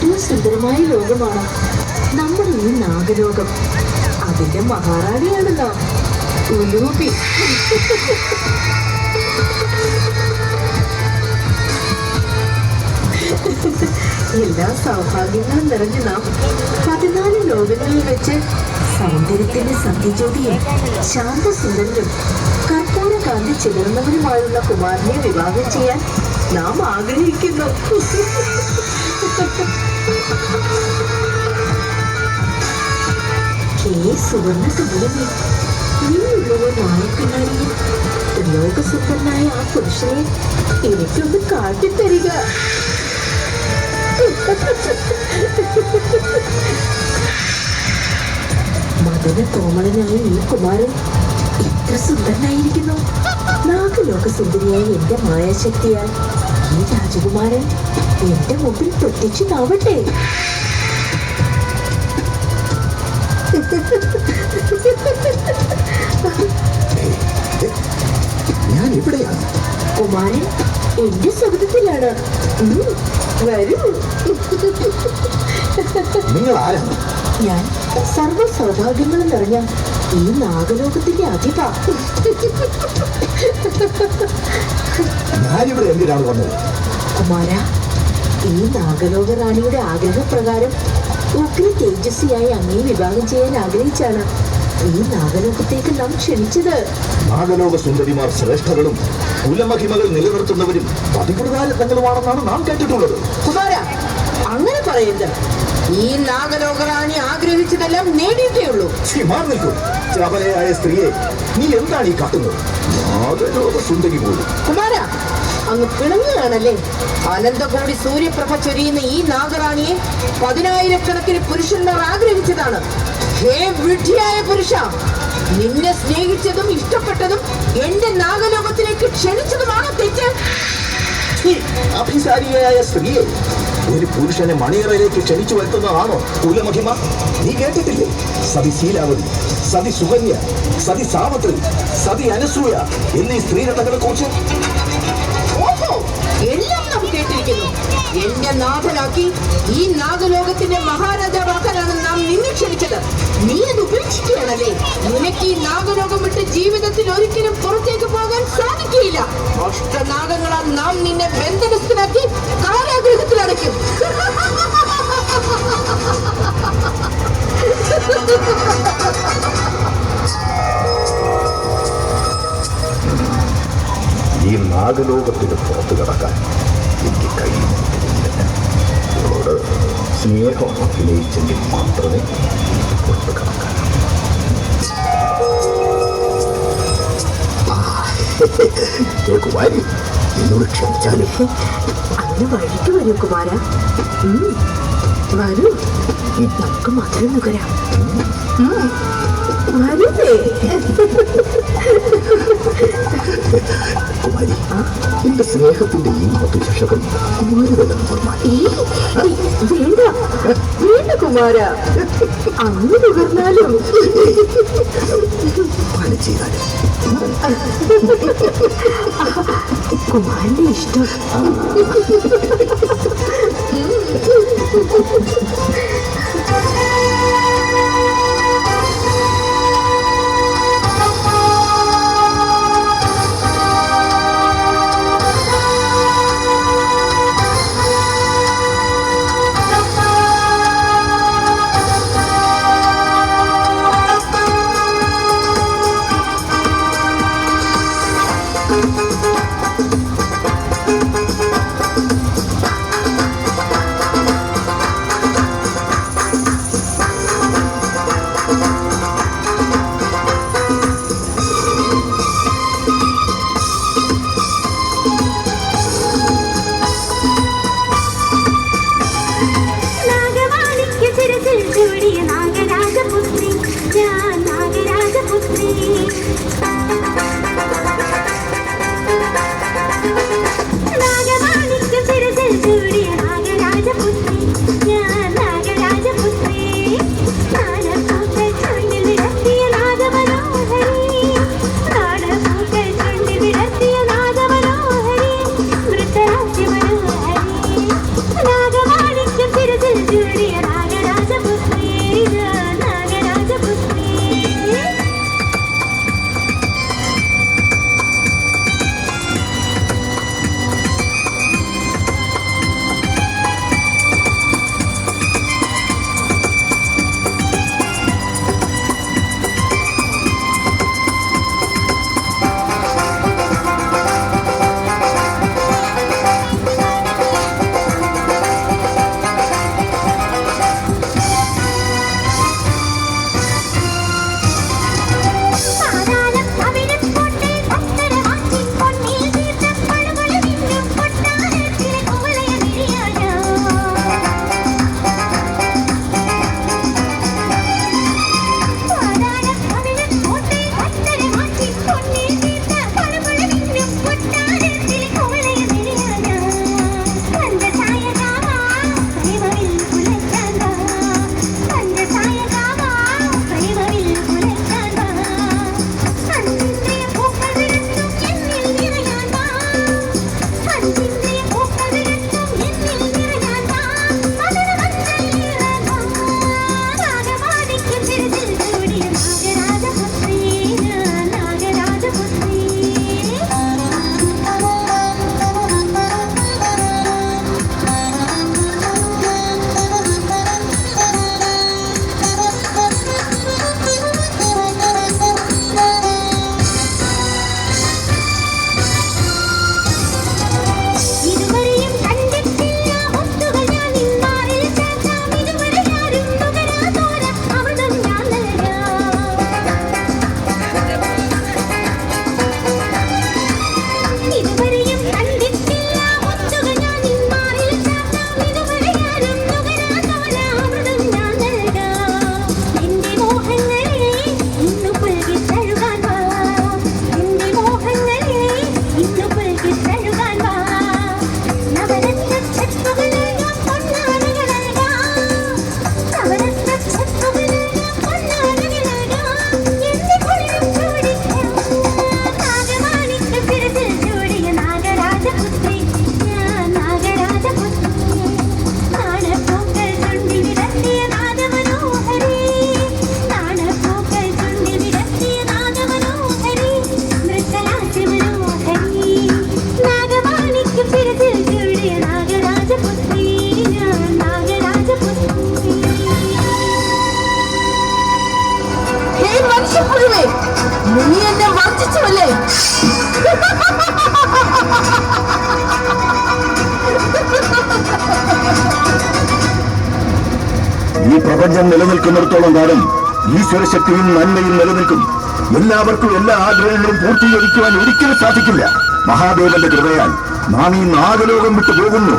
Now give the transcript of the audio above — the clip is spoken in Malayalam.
ഏറ്റവും സുന്ദരമായ ലോകമാണ് നമ്മുടെ ഈ നാഗലോകം. അതിന്റെ മഹാറാണിയാണല്ലോ. ഉലൂപി. എല്ലാ സൗഭാഗ്യങ്ങളും നിറഞ്ഞ നാം പതിനാല് ലോകങ്ങളിൽ വെച്ച് സൗന്ദര്യത്തിന്റെ സന്ധിജ്യോതിയും ശാന്തസുന്ദരനും കർപ്പൂര കാന്തി ചിതറുന്നവരുമായുള്ള കുമാരനെ വിവാഹം ചെയ്യാൻ നാം ആഗ്രഹിക്കുന്നു. സുവർണ നായക്കണ്ണാടിയിൽ ലോകസുന്ദരനായ ആ പുരുഷനെ എനിക്കൊന്ന് കാട്ടിത്തരിക മദന കോമളനായ ഈ കുമാരൻ എത്ര സുന്ദരനായിരിക്കുന്നു. നാഗലോക സുന്ദരിയായ എന്റെ മായാശക്തിയാൽ ഈ രാജകുമാരൻ എന്റെ മുമ്പിൽ പ്രത്യക്ഷനാവട്ടെ ഞാൻ ഇവിടെയാണ് കുമാരൻ എന്റെ സുഹൃത്തിലാണ് വരൂ. നിങ്ങൾ ആരാണ് ഞാൻ സർവ സൗഭാഗ്യങ്ങളും നിറഞ്ഞ ഈ നാഗലോകത്തിന്റെ അധിപ ഞാനിവിടെ എന്തിനാണ് വന്നത്? കുമാര ഈ നാഗലോക റാണിയുടെ ആഗ്രഹപ്രകാരം ഉഗ്ര തേജസ്വിയായി അങ്ങേ വിവാഹം ചെയ്യാൻ ആഗ്രഹിച്ചാണ് ഈ നാഗലോകത്തേക്ക് നാം ക്ഷണിച്ചത്. നാഗലോക സുന്ദരിമാർ ശ്രേഷ്ഠകളും കുലമഹിമകൾ നിലനിർത്തുന്നവരും പതിപ്രധാനത്വങ്ങളുമാണെന്നാണ് നാം കേട്ടിട്ടുള്ളത്. കുമാര അങ്ങനെ പറയരുത്. ഈ നാഗലോകറാണി ആഗ്രഹിച്ചതെല്ലാം നേടിയിട്ടേ ഉള്ളൂ ശ്രീ മാറി നിൽക്കൂ ചപലയായ സ്ത്രീയെ നീ എന്താണ് ഈ കാട്ടുന്നത്? നാഗലോക സുന്ദരി പോലും. കുമാര അങ്ങ് പിണങ്ങുകയാണല്ലേ? അനന്തകോടി സൂര്യപ്രഭ ചൊരിയുന്ന ഈ നാഗറാണിയെ പതിനായിരക്കണക്കിന് പുരുഷന്മാർ ആഗ്രഹിച്ചതാണ്. ഹേ വിഡ്ഢിയായ പുരുഷ നിന്നെ സ്നേഹിച്ചതും ഇഷ്ടപ്പെട്ടതും എന്റെ നാഗലോകത്തിലേക്ക് ക്ഷണിച്ചതുമാണോ തെറ്റ്. അഭിസാരിയായ സ്ത്രീയെ ഒരു പുരുഷനെ മണിയറയിലേക്ക് ക്ഷണിച്ചു വരുത്തുന്നതാണോ കുലമഹിമ? നീ കേട്ടിട്ടില്ലേ? സതി ശീലാവതി സതി സുകന്യ സതി സാവത്രി സതി അനസൂയ എന്നീ സ്ത്രീരഥങ്ങളെ കുറിച്ച്? എല്ലാം നാം എന്റെ നാഥനാക്കി ഈ നാഗലോകത്തിന്റെ മഹാരാജാവാക്കാനാണ് നാം നിന്നെ ക്ഷണിച്ചത്. നീ അത് ഉപേക്ഷിക്കുകയാണല്ലേ? നിനക്ക് ഈ നാഗലോകം വിട്ട് ജീവിതത്തിൽ ഒരിക്കലും പുറത്തേക്ക് പോകാൻ സാധിക്കില്ല അഷ്ടനാഗങ്ങളാൽ നാം നിന്നെ ബന്ധനസ്ഥനാക്കി കാരാഗ്രഹത്തിൽ അടയ്ക്കും. ഈ നാഗലോകത്തിന് പുറത്തു കടക്കാൻ എനിക്ക് കഴിയുന്നില്ല ഇവളോട് സ്നേഹം അഭിനയിച്ചെങ്കിൽ മാത്രമേ പുറത്തു കടക്കാൻ കുമാരി എന്നോട് ക്ഷമിച്ചാലും അങ്ങ് വഴിക്ക് വരൂ കുമാര വരൂ നമുക്ക് മധുരം നുകരാം കുമാരി എന്റെ സ്നേഹത്തിന്റെ ഈ മധുചഷകം കുമാരി തന്നെ നിർമ്മാണം ഈ ഈ, വേണ്ട. വേണ്ട കുമാര. അങ്ങ് നുകർന്നാലും പാലം ചെയ്താലും കുമാരന്റെ ഇഷ്ടം. വിശ്വസിച്ചുവല്ലേ ഈ പ്രപഞ്ചം നിലനിൽക്കുന്നിടത്തോളം കാലം ഈശ്വരശക്തിയും നന്മയും നിലനിൽക്കും. എല്ലാവർക്കും എല്ലാ ആഗ്രഹങ്ങളും പൂർത്തീകരിക്കുവാൻ ഒരിക്കലും സാധിക്കില്ല. മഹാദേവന്റെ കൃപയാൽ നാം ഈ നാഗലോകം വിട്ടു പോകുന്നു